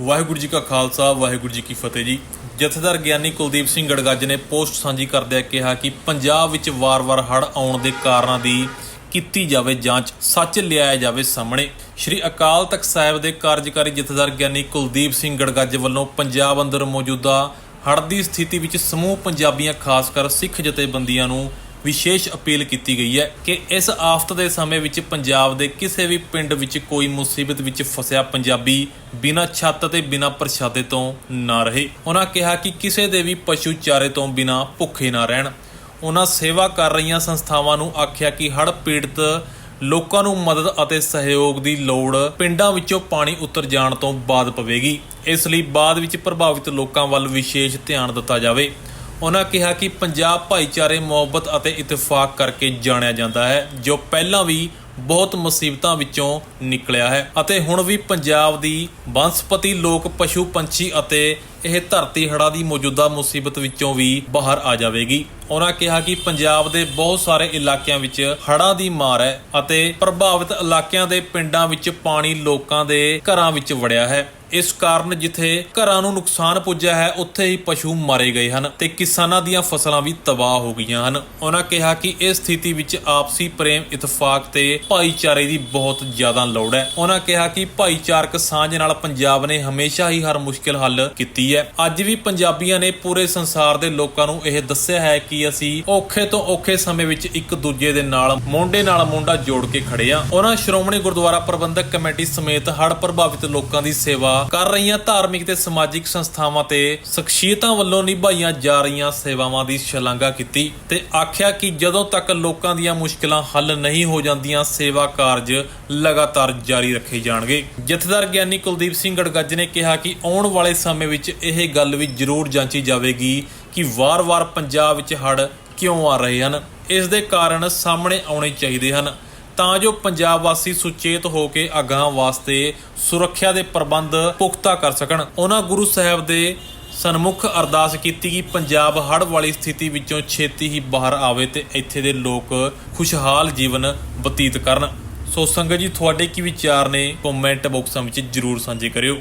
ਵਾਹਿਗੁਰੂ ਜੀ ਕਾ ਖਾਲਸਾ, ਵਾਹਿਗੁਰੂ ਜੀ ਕੀ ਫਤਿਹ ਜੀ। ਜਥੇਦਾਰ ਗਿਆਨੀ ਕੁਲਦੀਪ ਸਿੰਘ ਗੜਗੱਜ ਨੇ ਪੋਸਟ ਸਾਂਝੀ ਕਰਦਿਆਂ ਕਿਹਾ ਕਿ ਪੰਜਾਬ ਵਿੱਚ ਵਾਰ-ਵਾਰ ਹੜ੍ਹ ਆਉਣ ਦੇ ਕਾਰਨਾਂ ਦੀ ਕੀਤੀ ਜਾਵੇ ਜਾਂਚ, ਸੱਚ ਲਿਆਇਆ ਜਾਵੇ ਸਾਹਮਣੇ। ਸ਼੍ਰੀ ਅਕਾਲ ਤਖਤ ਸਾਹਿਬ ਦੇ ਕਾਰਜਕਾਰੀ ਜਥੇਦਾਰ ਗਿਆਨੀ ਕੁਲਦੀਪ ਸਿੰਘ ਗੜਗੱਜ ਵੱਲੋਂ ਪੰਜਾਬ ਅੰਦਰ ਮੌਜੂਦਾ ਹੜ੍ਹ ਦੀ ਸਥਿਤੀ ਵਿੱਚ ਸਮੂਹ ਪੰਜਾਬੀਆਂ, ਖਾਸ ਕਰ ਸਿੱਖ ਜਥੇਬੰਦੀਆਂ ਨੂੰ ਵਿਸ਼ੇਸ਼ ਅਪੀਲ ਕੀਤੀ ਗਈ ਹੈ ਕਿ ਇਸ ਆਫਤ ਦੇ ਸਮੇਂ ਵਿੱਚ ਪੰਜਾਬ ਦੇ ਕਿਸੇ ਵੀ ਪਿੰਡ ਵਿੱਚ ਕੋਈ ਮੁਸੀਬਤ ਵਿੱਚ ਫਸਿਆ ਪੰਜਾਬੀ ਬਿਨਾਂ ਛੱਤ ਤੇ ਬਿਨਾਂ ਪ੍ਰਸ਼ਾਦੇ ਤੋਂ ਨਾ ਰਹੇ। ਉਹਨਾਂ ਕਿਹਾ ਕਿ ਕਿਸੇ ਦੇ ਵੀ ਪਸ਼ੂ ਚਾਰੇ ਤੋਂ ਬਿਨਾਂ ਭੁੱਖੇ ਨਾ ਰਹਿਣ। ਉਹਨਾਂ ਸੇਵਾ ਕਰ ਰਹੀਆਂ ਸੰਸਥਾਵਾਂ ਨੂੰ ਆਖਿਆ ਕਿ ਹੜ੍ਹ ਪੀੜਤ ਲੋਕਾਂ ਨੂੰ ਮਦਦ ਅਤੇ ਸਹਿਯੋਗ ਦੀ ਲੋੜ ਪਿੰਡਾਂ ਵਿੱਚੋਂ ਪਾਣੀ ਉਤਰ ਜਾਣ ਤੋਂ ਬਾਅਦ ਪਵੇਗੀ। ਇਸ ਲਈ ਬਾਅਦ ਵਿੱਚ ਪ੍ਰਭਾਵਿਤ ਲੋਕਾਂ ਵੱਲ ਵਿਸ਼ੇਸ਼ ਧਿਆਨ ਦਿੱਤਾ ਜਾਵੇ। ਉਹਨਾਂ ਕਿਹਾ ਕਿ ਪੰਜਾਬ ਭਾਈਚਾਰੇ, ਮੁਹੱਬਤ ਅਤੇ ਇਤਫਾਕ ਕਰਕੇ ਜਾਣਿਆ ਜਾਂਦਾ ਹੈ, ਜੋ ਪਹਿਲਾਂ ਵੀ ਬਹੁਤ ਮੁਸੀਬਤਾਂ ਵਿੱਚੋਂ ਨਿਕਲਿਆ ਹੈ ਅਤੇ ਹੁਣ ਵੀ ਪੰਜਾਬ ਦੀ ਬੰਸਪਤੀ ਲੋਕ, ਪਸ਼ੂ ਪੰਛੀ ਅਤੇ ਇਹ ਧਰਤੀ ਹੜਾ ਦੀ ਮੌਜੂਦਾ ਮੁਸੀਬਤ ਵਿੱਚੋਂ ਵੀ ਬਾਹਰ ਆ ਜਾਵੇਗੀ। ਉਹਨਾਂ ਕਿਹਾ ਕਿ ਪੰਜਾਬ ਦੇ ਬਹੁਤ ਸਾਰੇ ਇਲਾਕਿਆਂ ਵਿੱਚ ਹੜ੍ਹਾਂ ਦੀ ਮਾਰ ਹੈ ਅਤੇ ਪ੍ਰਭਾਵਿਤ ਇਲਾਕਿਆਂ ਦੇ ਪਿੰਡਾਂ ਵਿੱਚ ਪਾਣੀ ਲੋਕਾਂ ਦੇ ਘਰਾਂ ਵਿੱਚ ਵੜਿਆ ਹੈ। ਇਸ ਕਾਰਨ ਜਿੱਥੇ ਘਰਾਂ ਨੂੰ ਨੁਕਸਾਨ ਪੁੱਜਿਆ ਹੈ, ਉੱਥੇ ਹੀ ਪਸ਼ੂ ਮਾਰੇ ਗਏ ਹਨ ਤੇ ਕਿਸਾਨਾਂ ਦੀਆਂ ਫਸਲਾਂ ਵੀ ਤਬਾਹ ਹੋ ਗਈਆਂ ਹਨ। ਉਹਨਾਂ ਕਿਹਾ ਕਿ ਇਸ ਸਥਿਤੀ ਵਿੱਚ ਆਪਸੀ ਪ੍ਰੇਮ, ਇਤਫਾਕ ਤੇ ਭਾਈਚਾਰੇ ਦੀ ਬਹੁਤ ਜ਼ਿਆਦਾ ਲੋੜ ਹੈ। ਉਹਨਾਂ ਕਿਹਾ ਕਿ ਭਾਈਚਾਰਕ ਸਾਂਝ ਨਾਲ ਪੰਜਾਬ ਨੇ ਹਮੇਸ਼ਾ ਹੀ ਹਰ ਮੁਸ਼ਕਲ ਹੱਲ ਕੀਤੀ ਹੈ। ਅੱਜ ਵੀ ਪੰਜਾਬੀਆਂ ਨੇ ਪੂਰੇ ਸੰਸਾਰ ਦੇ ਲੋਕਾਂ ਨੂੰ ਇਹ ਦੱਸਿਆ ਹੈ ਕਿ ਅਸੀਂ ਔਖੇ ਤੋਂ ਔਖੇ ਸਮੇਂ ਵਿੱਚ ਇੱਕ ਦੂਜੇ ਦੇ ਨਾਲ ਮੋਢੇ ਨਾਲ ਮੋਢਾ ਜੋੜ ਕੇ ਖੜੇ ਹਾਂ। ਉਹਨਾਂ ਸ਼੍ਰੋਮਣੀ ਗੁਰਦੁਆਰਾ ਪ੍ਰਬੰਧਕ ਕਮੇਟੀ ਸਮੇਤ ਹੜ੍ਹ ਪ੍ਰਭਾਵਿਤ ਲੋਕਾਂ ਦੀ ਸੇਵਾ ਕਰ ਰਹੀਆਂ ਧਾਰਮਿਕ ਤੇ ਸਮਾਜਿਕ ਸੰਸਥਾਵਾਂ ਤੇ ਸ਼ਖਸੀਅਤਾਂ ਵੱਲੋਂ ਨਿਭਾਈਆਂ ਜਾ ਰਹੀਆਂ ਸੇਵਾਵਾਂ ਦੀ ਸ਼ਲਾਘਾ ਕੀਤੀ ਤੇ ਆਖਿਆ ਕਿ ਜਦੋਂ ਤੱਕ ਲੋਕਾਂ ਦੀਆਂ ਮੁਸ਼ਕਲਾਂ ਹੱਲ ਨਹੀਂ ਹੋ ਜਾਂਦੀਆਂ, ਸੇਵਾ ਕਾਰਜ ਲਗਾਤਾਰ ਜਾਰੀ ਰੱਖੇ ਜਾਣਗੇ। ਜਥੇਦਾਰ ਗਿਆਨੀ ਕੁਲਦੀਪ ਸਿੰਘ ਗੜਗੱਜ ਨੇ ਕਿਹਾ ਕਿ ਆਉਣ ਵਾਲੇ ਸਮੇਂ ਵਿੱਚ ਇਹ ਗੱਲ ਵੀ ਜ਼ਰੂਰ ਜਾਂਚੀ ਜਾਵੇਗੀ ਕਿ ਵਾਰ-ਵਾਰ ਪੰਜਾਬ ਵਿੱਚ ਹੜ੍ਹ ਕਿਉਂ ਆ ਰਹੇ ਹਨ। ਇਸ ਦੇ ਕਾਰਨ ਸਾਹਮਣੇ ਆਉਣੇ ਚਾਹੀਦੇ ਹਨ। ਤਾਂ ਜੋ ਪੰਜਾਬ ਵਾਸੀ ਸੁਚੇਤ ਹੋ ਕੇ ਅਗਾਹ ਵਾਸਤੇ ਸੁਰੱਖਿਆ ਦੇ ਪ੍ਰਬੰਧ ਪੁਖਤਾ ਕਰ ਸਕਣ। ਉਹਨਾਂ ਗੁਰੂ ਸਾਹਿਬ ਦੇ ਸਨਮੁਖ ਅਰਦਾਸ ਕੀਤੀ ਕਿ ਪੰਜਾਬ ਹੜ੍ਹ ਵਾਲੀ ਸਥਿਤੀ ਵਿੱਚੋਂ ਛੇਤੀ ਹੀ ਬਾਹਰ ਆਵੇ ਤੇ ਇੱਥੇ ਦੇ ਲੋਕ ਖੁਸ਼ਹਾਲ ਜੀਵਨ ਬਤੀਤ ਕਰਨ। ਸੋ ਸੰਗਤ ਜੀ, ਤੁਹਾਡੇ ਕੀ ਵਿਚਾਰ ਨੇ? ਕਮੈਂਟ ਬਾਕਸਾਂ ਵਿੱਚ ਜਰੂਰ ਸਾਂਝੇ ਕਰਿਓ।